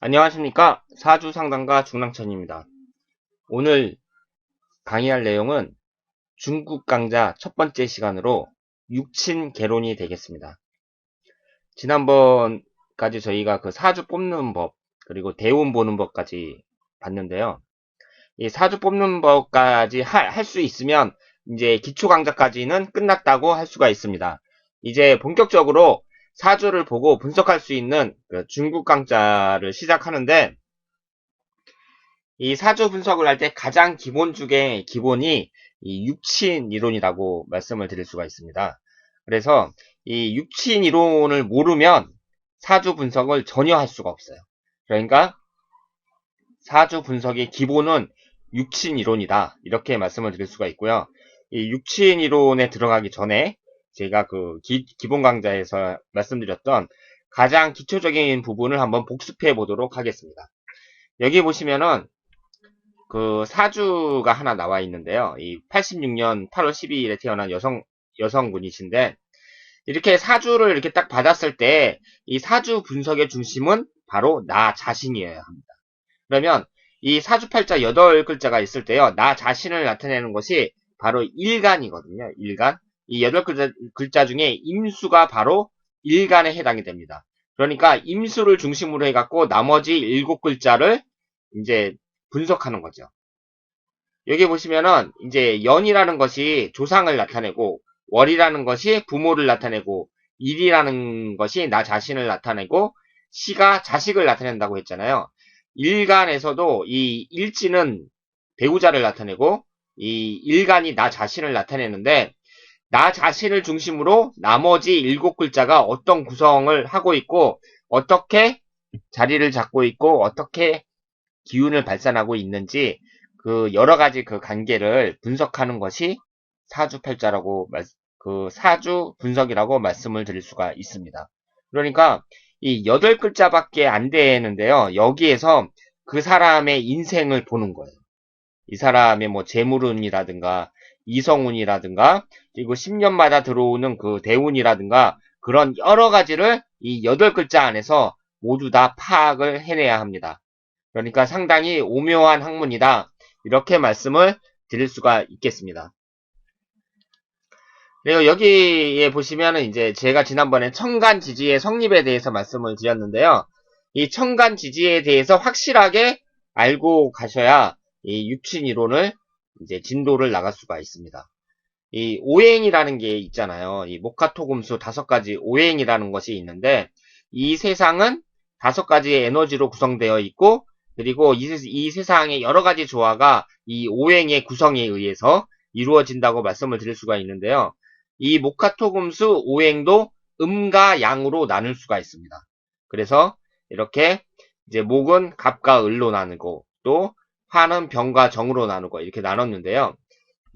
안녕하십니까 사주 상담가 중랑천입니다. 오늘 강의할 내용은 중국 강좌 첫 번째 시간으로 육친 개론이 되겠습니다. 지난번까지 저희가 그 사주 뽑는 법 그리고 대운 보는 법까지 봤는데요. 이 사주 뽑는 법까지 할 수 있으면 이제 기초 강좌까지는 끝났다고 할 수가 있습니다. 이제 본격적으로 사주를 보고 분석할 수 있는 그 중국 강좌를 시작하는데 이 사주 분석을 할 때 가장 기본 중에 기본이 이 육친 이론이라고 말씀을 드릴 수가 있습니다. 그래서 이 육친 이론을 모르면 사주 분석을 전혀 할 수가 없어요. 그러니까 사주 분석의 기본은 육친 이론이다. 이렇게 말씀을 드릴 수가 있고요. 이 육친 이론에 들어가기 전에 제가 그 기, 본 강좌에서 말씀드렸던 가장 기초적인 부분을 한번 복습해 보도록 하겠습니다. 여기 보시면은 그 사주가 하나 나와 있는데요. 이 86년 8월 12일에 태어난 여성 여성분이신데 이렇게 사주를 이렇게 딱 받았을 때 이 사주 분석의 중심은 바로 나 자신이어야 합니다. 그러면 이 사주팔자 8글자가 있을 때요. 나 자신을 나타내는 것이 바로 일간이거든요. 일간. 이 여덟 글자, 글자 중에 임수가 바로 일간에 해당이 됩니다. 그러니까 임수를 중심으로 해갖고 나머지 일곱 글자를 이제 분석하는 거죠. 여기 보시면은 이제 연이라는 것이 조상을 나타내고 월이라는 것이 부모를 나타내고 일이라는 것이 나 자신을 나타내고 시가 자식을 나타낸다고 했잖아요. 일간에서도 이 일지는 배우자를 나타내고 이 일간이 나 자신을 나타내는데 나 자신을 중심으로 나머지 일곱 글자가 어떤 구성을 하고 있고 어떻게 자리를 잡고 있고 어떻게 기운을 발산하고 있는지 그 여러 가지 그 관계를 분석하는 것이 사주팔자라고 그 사주 분석이라고 말씀을 드릴 수가 있습니다. 그러니까 이 여덟 글자밖에 안 되는데요. 여기에서 그 사람의 인생을 보는 거예요. 이 사람의 뭐 재물운이라든가 이성운이라든가 그리고 10년마다 들어오는 그 대운이라든가 그런 여러 가지를 이 여덟 글자 안에서 모두 다 파악을 해내야 합니다. 그러니까 상당히 오묘한 학문이다. 이렇게 말씀을 드릴 수가 있겠습니다. 그리고 여기에 보시면은 이제 제가 지난번에 청간 지지의 성립에 대해서 말씀을 드렸는데요. 이 청간 지지에 대해서 확실하게 알고 가셔야 이 육친 이론을 이제 진도를 나갈 수가 있습니다. 이 오행이라는 게 있잖아요. 이 목화토금수 다섯 가지 오행이라는 것이 있는데 이 세상은 다섯 가지의 에너지로 구성되어 있고 그리고 이, 이 세상의 여러 가지 조화가 이 오행의 구성에 의해서 이루어진다고 말씀을 드릴 수가 있는데요. 이 목화토금수 오행도 음과 양으로 나눌 수가 있습니다. 그래서 이렇게 이제 목은 갑과 을로 나누고 또 화는 병과 정으로 나누고 이렇게 나눴는데요.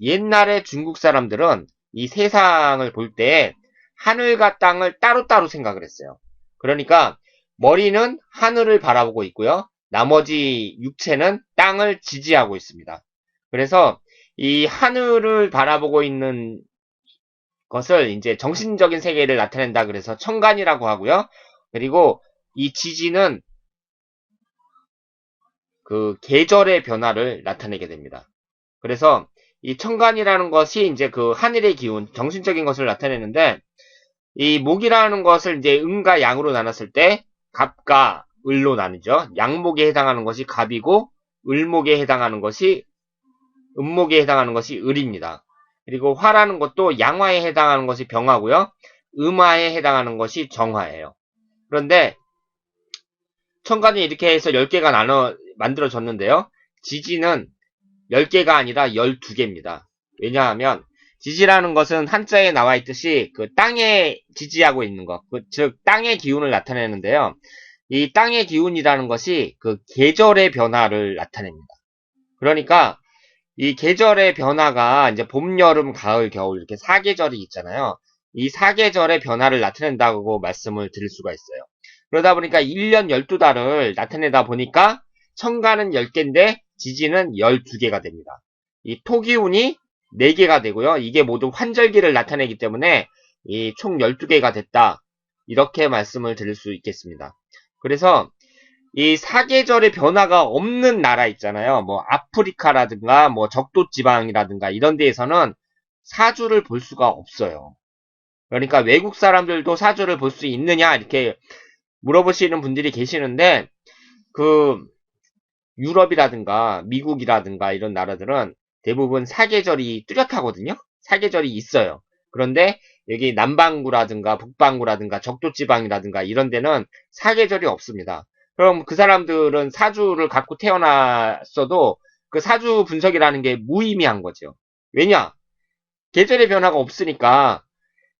옛날에 중국 사람들은 이 세상을 볼 때 하늘과 땅을 따로따로 생각을 했어요. 그러니까 머리는 하늘을 바라보고 있고요. 나머지 육체는 땅을 지지하고 있습니다. 그래서 이 하늘을 바라보고 있는 것을 이제 정신적인 세계를 나타낸다 그래서 청간이라고 하고요. 그리고 이 지지는 그 계절의 변화를 나타내게 됩니다. 그래서 이 청간이라는 것이 이제 그 하늘의 기운, 정신적인 것을 나타내는데 이 목이라는 것을 이제 음과 양으로 나눴을 때 갑과 을로 나누죠. 양목에 해당하는 것이 갑이고 을목에 해당하는 것이 음목에 해당하는 것이 을입니다. 그리고 화라는 것도 양화에 해당하는 것이 병화고요. 음화에 해당하는 것이 정화예요. 그런데 청간이 이렇게 해서 10개가 나눠 만들어졌는데요. 지지는 10개가 아니라 12개입니다. 왜냐하면 지지라는 것은 한자에 나와 있듯이 그 땅에 지지하고 있는 것, 그, 즉 땅의 기운을 나타내는데요. 이 땅의 기운이라는 것이 그 계절의 변화를 나타냅니다. 그러니까 이 계절의 변화가 이제 봄, 여름, 가을, 겨울 이렇게 사계절이 있잖아요. 이 사계절의 변화를 나타낸다고 말씀을 드릴 수가 있어요. 그러다 보니까 1년 12달을 나타내다 보니까 청가는 10개인데 지지는 12개가 됩니다. 이 토기운이 4개가 되고요. 이게 모두 환절기를 나타내기 때문에 이 총 12개가 됐다. 이렇게 말씀을 드릴 수 있겠습니다. 그래서 이 사계절의 변화가 없는 나라 있잖아요. 뭐 아프리카라든가 뭐 적도 지방이라든가 이런 데에서는 사주를 볼 수가 없어요. 그러니까 외국 사람들도 사주를 볼 수 있느냐 이렇게 물어보시는 분들이 계시는데 그 유럽이라든가 미국이라든가 이런 나라들은 대부분 사계절이 뚜렷하거든요. 사계절이 있어요. 그런데 여기 남반구라든가 북반구라든가 적도지방이라든가 이런 데는 사계절이 없습니다. 그럼 그 사람들은 사주를 갖고 태어났어도 그 사주 분석이라는 게 무의미한 거죠. 왜냐? 계절의 변화가 없으니까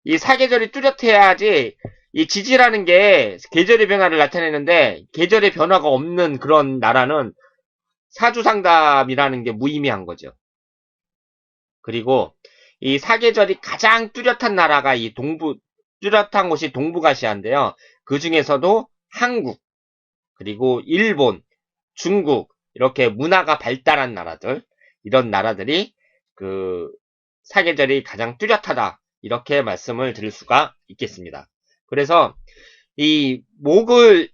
이 사계절이 뚜렷해야지 이 지지라는 게 계절의 변화를 나타내는데 계절의 변화가 없는 그런 나라는 사주 상담이라는 게 무의미한 거죠. 그리고 이 사계절이 가장 뚜렷한 나라가 이 동부 뚜렷한 곳이 동북아시아인데요. 그 중에서도 한국 그리고 일본, 중국 이렇게 문화가 발달한 나라들 이런 나라들이 그 사계절이 가장 뚜렷하다 이렇게 말씀을 드릴 수가 있겠습니다. 그래서 이 목을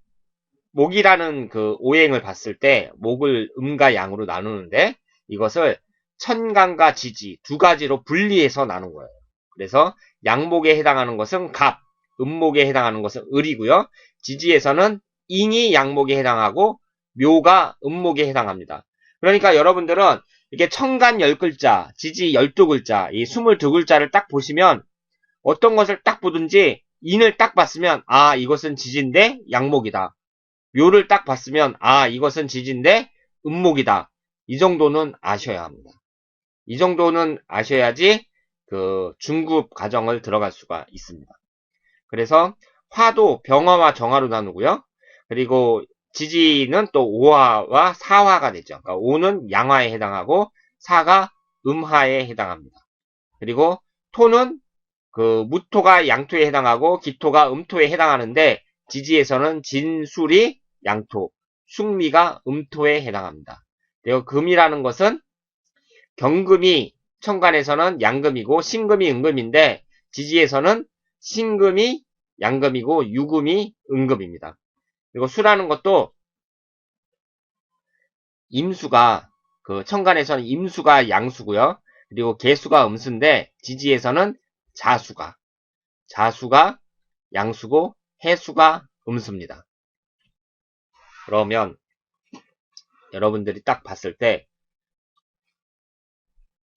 목이라는 그 오행을 봤을 때 목을 음과 양으로 나누는데 이것을 천간과 지지 두 가지로 분리해서 나눈 거예요. 그래서 양목에 해당하는 것은 갑, 음목에 해당하는 것은 을이고요. 지지에서는 인이 양목에 해당하고 묘가 음목에 해당합니다. 그러니까 여러분들은 이게 천간 10글자, 지지 12글자, 이 22글자를 딱 보시면 어떤 것을 딱 보든지 인을 딱 봤으면 아 이것은 지지인데 양목이다. 묘를 딱 봤으면 아 이것은 지지인데 음목이다. 이 정도는 아셔야 합니다. 이 정도는 아셔야지 그 중급 과정을 들어갈 수가 있습니다. 그래서 화도 병화와 정화로 나누고요. 그리고 지지는 또 오화와 사화가 되죠. 그러니까 오는 양화에 해당하고 사가 음화에 해당합니다. 그리고 토는 그 무토가 양토에 해당하고 기토가 음토에 해당하는데 지지에서는 진술이 양토, 숙미가 음토에 해당합니다. 그리고 금이라는 것은 경금이 천간에서는 양금이고 신금이 은금인데 지지에서는 신금이 양금이고 유금이 은금입니다. 그리고 수라는 것도 임수가 그 천간에서는 임수가 양수고요. 그리고 개수가 음수인데 지지에서는 자수가 자수가 양수고 해수가 음수입니다. 그러면 여러분들이 딱 봤을 때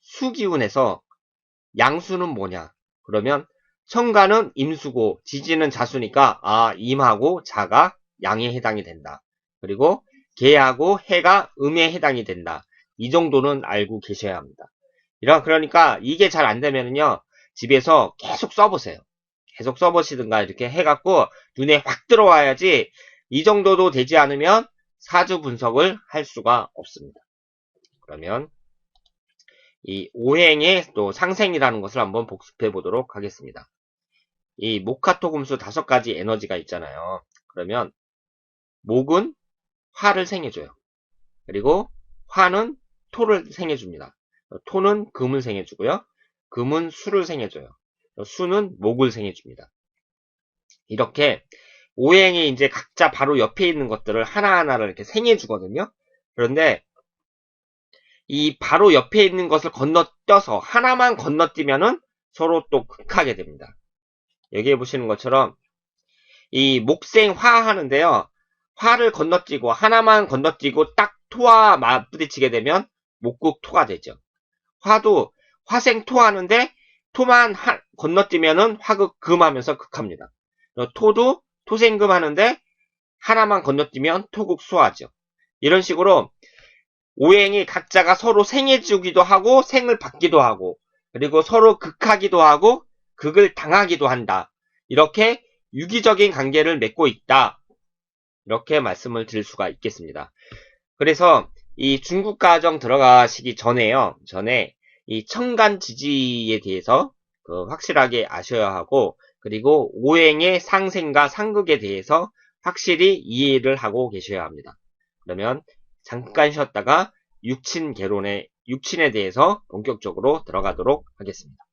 수기운에서 양수는 뭐냐? 그러면 천간은 임수고 지지는 자수니까 아 임하고 자가 양에 해당이 된다. 그리고 개하고 해가 음에 해당이 된다. 이 정도는 알고 계셔야 합니다. 이런 그러니까 이게 잘 안 되면은요 집에서 계속 써보세요. 계속 써보시든가 이렇게 해갖고 눈에 확 들어와야지 이 정도도 되지 않으면 사주 분석을 할 수가 없습니다. 그러면 이 오행의 또 상생이라는 것을 한번 복습해 보도록 하겠습니다. 이 목화토 금수 다섯 가지 에너지가 있잖아요. 그러면 목은 화를 생해줘요. 그리고 화는 토를 생해줍니다. 토는 금을 생해주고요. 금은 수를 생해줘요. 수는 목을 생해줍니다. 이렇게 오행이 이제 각자 바로 옆에 있는 것들을 하나하나를 이렇게 생해주거든요. 그런데 이 바로 옆에 있는 것을 건너뛰어서 하나만 건너뛰면은 서로 또 극하게 됩니다. 여기에 보시는 것처럼 이 목생화 하는데요. 화를 건너뛰고 하나만 건너뛰고 딱 토와 맞부딪히게 되면 목국토가 되죠. 화도 화생토 하는데 토만 하, 건너뛰면은 화극 금 하면서 극합니다. 토도 토생금 하는데 하나만 건너뛰면 토국수하죠. 이런 식으로 오행이 각자가 서로 생해주기도 하고 생을 받기도 하고 그리고 서로 극하기도 하고 극을 당하기도 한다. 이렇게 유기적인 관계를 맺고 있다. 이렇게 말씀을 드릴 수가 있겠습니다. 그래서 이 중국 가정 들어가시기 전에요. 전에 이 청간 지지에 대해서 그 확실하게 아셔야 하고 그리고 오행의 상생과 상극에 대해서 확실히 이해를 하고 계셔야 합니다. 그러면 잠깐 쉬었다가 육친 개론의 육친에 대해서 본격적으로 들어가도록 하겠습니다.